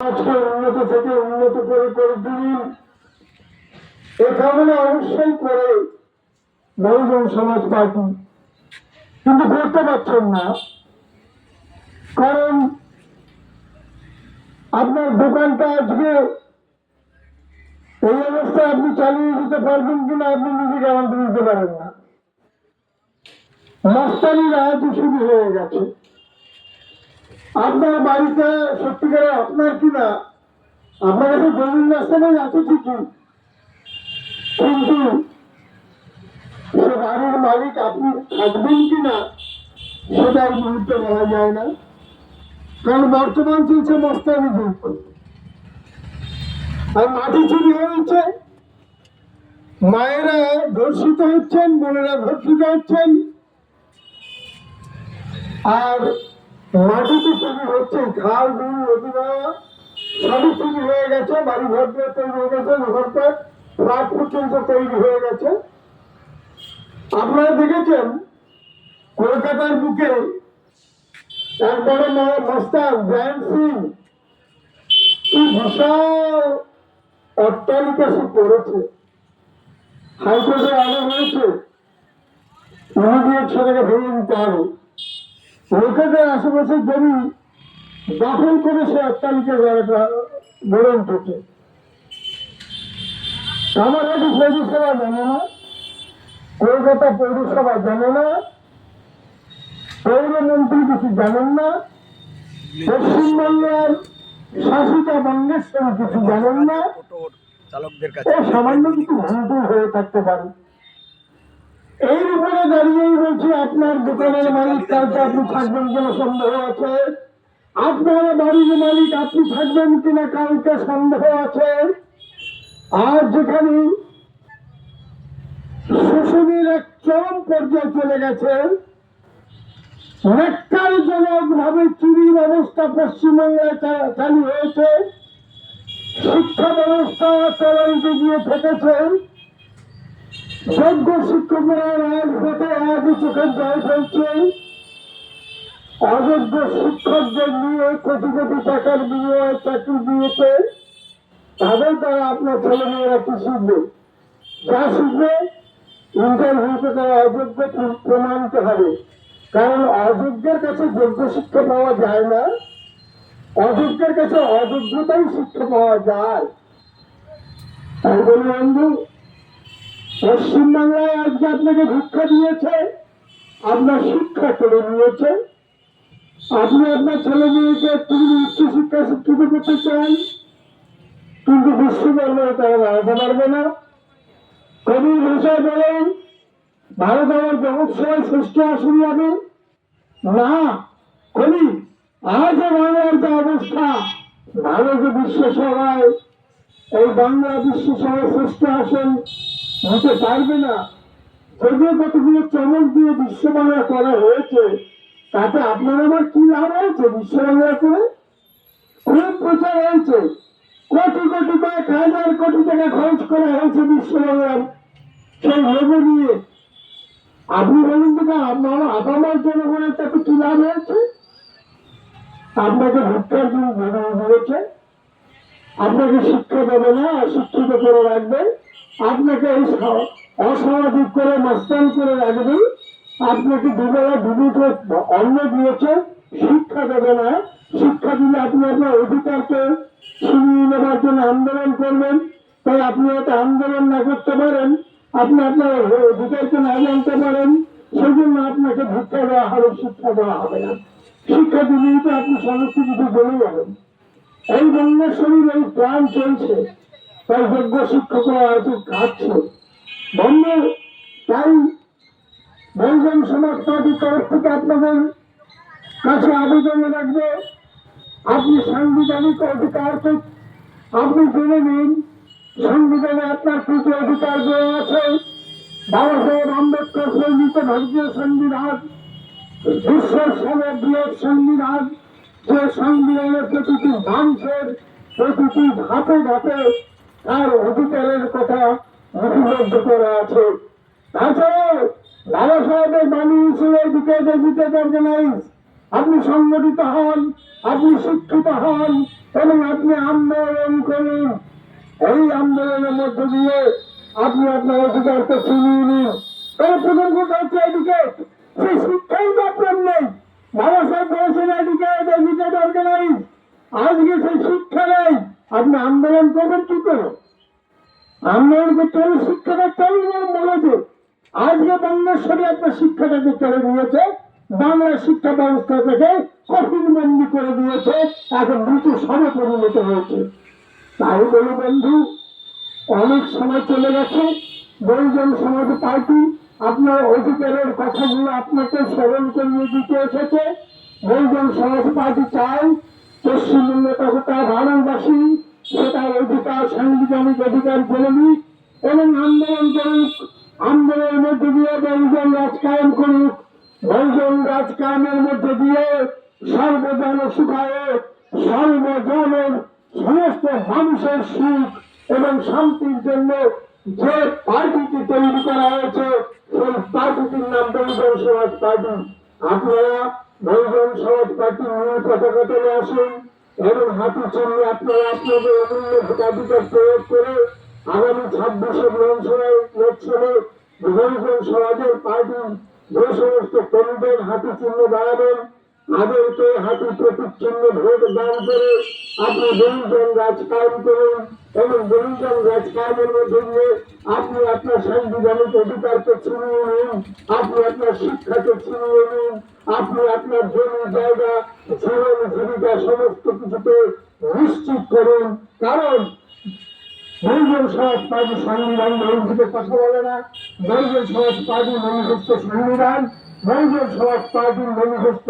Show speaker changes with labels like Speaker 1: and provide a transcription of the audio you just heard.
Speaker 1: আজকে উন্নত থেকে উন্নত করে করে তুলুন এ অবশ্যই করে বহুজন সমাজ পার্টি। কিন্তু করতে পারছেন না। কারণ আপনার দোকানটা আজকে এই অবস্থায় আপনি চালিয়ে দিতে পারবেন কিনা আপনি নিজে গ্যারান্টি দিতে পারেন না। মাস্টারি রাজ শুরু হয়ে গেছে। আপনার বাড়িতে সত্যিকারে আপনার কিনা আপনার কাছে জমির রাস্তাটাই এত ঠিকই কিন্তু বাড়ির মালিক আপনি থাকবেন কিনা সেটা এই মুহূর্তে বলা যায় না। কারণ বর্তমান চলছে মস্তানি যুগ। আর মাটি চুরি হয়েছে। মায়েরা ধর্ষিত হচ্ছেন, বোনেরা ধর্ষিত হচ্ছেন। আর মাটিতে চুরি হচ্ছে খাল বিল নদী নালা সবই চুরি হয়ে গেছে, বাড়ি ঘর দুয়ার তৈরি হয়ে গেছে ঘরটার ফ্ল্যাট পর্যন্ত তৈরি হয়ে গেছে। আপনারা দেখেছেন, কলকাতার বুকে একবারে মাস্টার গ্র্যান্ড সিং কি বিশাল অট্টালিকা সে করেছে। হাইকোর্টে আলো হয়েছে, ইমিডিয়েট সেটাকে ভেঙে দিতে হবে। লোকেদের আশেপাশে জমি দখল করে সে অট্টালিকা গড়ে গড়ে উঠেছে। আমার একটু পৌরসভা জানে না কলকাতা পৌরসভা জানে না পৌরমন্ত্রী কিছু জানেন না পশ্চিমবঙ্গের শাসিতা বঙ্গেশ্বরী কিছু জানেন না সামান্য কিছু ভুল হয়ে থাকতে পারে। এই উপরে দাঁড়িয়েই বলছি আপনার দোকানের মালিক কালকে আপনি থাকবেন কিনা সন্দেহ আছে? আপনার বাড়ির মালিক, আপনি থাকবেন কিনা কালকে সন্দেহ আছে? আর যেখানে শোষণের এক চরম পর্যায়ে চলে গেছে নেককারজনক ভাবে চুরির অবস্থা পশ্চিমবঙ্গে চালু হয়েছে। শিক্ষা ব্যবস্থা চলন্ত গিয়ে থেকেছেন যোগ্য শিক্ষকরা রাজপথে ফেলছে অযোগ্য শিক্ষকদের নিয়ে কোটি কোটি টাকার বিনিময়ে চাকরি দিয়েছে। তাদের দ্বারা আপনার ছেলেমেয়েরা কি শিখবে? যা শিখবে ইন্টারভিউতে তারা অযোগ্য প্রমাণিত হবে। কারণ অযোগ্যের কাছে যোগ্য শিক্ষা পাওয়া যায় না। অযোগ্যের কাছে অযোগ্যতাই শিক্ষা পাওয়া যায়। তাই বলি বন্ধু পশ্চিমবাংলায় আজকে আপনাকে ভিক্ষা দিয়েছে, আপনার শিক্ষা কেড়ে নিয়েছে, আপনি আপনার ছেলে মেয়েকে তুমি উচ্চশিক্ষা শিক্ষিত করতে চান, কিন্তু বিশ্বকর্মায় তারা দাঁড়াতে পারবে না। কবির ভাষায় বলেন, ভারত আমার জগৎ সবাই শ্রেষ্ঠ আসন যাবে না, কবি, আজ বাংলার যে অবস্থা, ভারত বিশ্ব সভায়, এই বাংলা বিশ্ব সভায় শ্রেষ্ঠ আসন হতে পারবে না। যদিও কতগুলো চমক দিয়ে বিশ্ব বাংলা করা হয়েছে, তাতে আপনার আমার কি লাভ হয়েছে বিশ্ব বাংলা করে? খুব প্রচার হয়েছে। কোটি কোটি কয়েক হাজার কোটি টাকা খরচ করা হয়েছে বিশ্ব বাংলার সেই লোগো নিয়ে। আপনি বলুন তো আপনার আপামার জনগণের তাতে কি লাভ হয়েছে? আপনাকে ভিক্ষার জন্য ভেঙে হয়েছে আপনাকে শিক্ষা দেবে না অশিক্ষিত করে রাখবে আপনাকে স- করে মাস্তান করে রাখবে আপনাকে দুবেলা দুদিকে অন্ন দিয়েছে, শিক্ষা দেবে না। শিক্ষা দিলে আপনি আপনার অধিকারকে ছিনিয়ে নেবার জন্য আন্দোলন করবেন। তাই আপনি হয়তো আন্দোলন না করতে পারেন, আপনি আপনার অধিকারকে না জানতে পারেন সেই জন্য আপনাকে ভিক্ষা দেওয়া হবে, শিক্ষা দেওয়া হবে না। শিক্ষা দিলেই তো আপনি সমস্ত কিছু জেনে যাবেন। এই বঙ্গেশ্বরীর এই প্রাণ চলছে। তাই যোগ্য শিক্ষকরা হয়তো কাটছে বন্ধ, তাই বহুজন সমাজ পার্টির তরফ থেকে আপনাদের কাছে আবেদন রাখবে। আপনি সাংবিধানিক অধিকার আপনি জেনে নিন, সংবিধানে আপনার কিছু অধিকার দেওয়া আছে? বাবা সাহেব আম্বেদকর প্রণীত ভারতীয় সংবিধান, বিশ্বের সর্ববৃহৎ সংবিধান, যে সংবিধানের প্রতিটি মানুষের প্রতিটি ধাপে ধাপে তার অধিকারের কথা লিপিবদ্ধ করা আছে। তাছাড়াও, বাবা সাহেবের বাণী ছিল এডুকেটেড এডুকেট অর্গানাইজ আপনি সংগঠিত হন, আপনি শিক্ষিত হন, এবং আপনি আন্দোলন করুন। এই আন্দোলনের মধ্য দিয়ে আপনি আপনার অধিকারকে ছিনিয়ে নিন। তবে প্রথম কথা হচ্ছে এদিকে, সেই শিক্ষাই তো আপনার নেই। বাবা সাহেব বলেছেন এদিকে এদিকে অর্গানাইজ আজকে সেই নেই আপনি আন্দোলন করবেন কি করে? আন্দোলন করতে হলে শিক্ষাটা কেমন বলেছে আজকে বাংলাশ্বরী আপনার শিক্ষাটাকে কেড়ে নিয়েছে, বাংলা শিক্ষা ব্যবস্থা থেকে কঠিন বন্দি করে দিয়েছে এখন মৃত্যু সবে পরিণত হয়েছে। তাই বলি বন্ধু, অনেক সময় চলে গেছে, বহুজন সমাজ পার্টি আপনার অধিকারের কথাগুলো আপনাকে স্মরণ করিয়ে দিতে এসেছে। বহুজন সমাজ পার্টি চায় পশ্চিমবঙ্গ সেটার অধিকার, সাংবিধানিক অধিকার এবং আন্দোলন করুক। আন্দোলনের মধ্যে দিয়ে বহুজন করুক। বহুজন মধ্যে দিয়ে সর্বজন সুখায়, সর্বজনের সমস্ত মানুষের সুখ এবং শান্তির জন্য যে পার্টিটি তৈরি করা হয়েছে, সেই পার্টিটির নাম বহুজন সমাজ পার্টি। আপনারা বহুজন সমাজ মূল পতাকা তুলে আসুন। এবং হাতি চলিয়ে আপনারা আপনাদের অমূল্য ভোটাধিকার প্রয়োগ করে আগামী ছাব্বিশে বিধানসভায় লোকসভায় বহুজন সমাজের পার্টি যে সমস্ত কর্মীদের হাতি চিহ্ন দাঁড়াবেন তাদেরকে হাতি প্রতীক চিহ্ন ভোট দান করে আপনি বহুজন রাজ কায়েম করুন। এবং বহুজন রাজ কায়েমের মধ্যে দিয়ে আপনি আপনার সাংবিধানিক অধিকারকে ছিনিয়ে নিন, আপনি আপনার শিক্ষাকে ছিনিয়ে নিন, আপনি আপনার জমি জায়গা, জীবন, জীবিকা, সমস্ত কিছুকে নিশ্চিত করুন। কারণ বহুজন সমাজ পার্টি সংবিধান বহির্ভূত কথা বলে না, বহুজন সমাজ পার্টি মনিষস্থ সংবিধান, বহুজন সমাজ পার্টির মনিষস্থ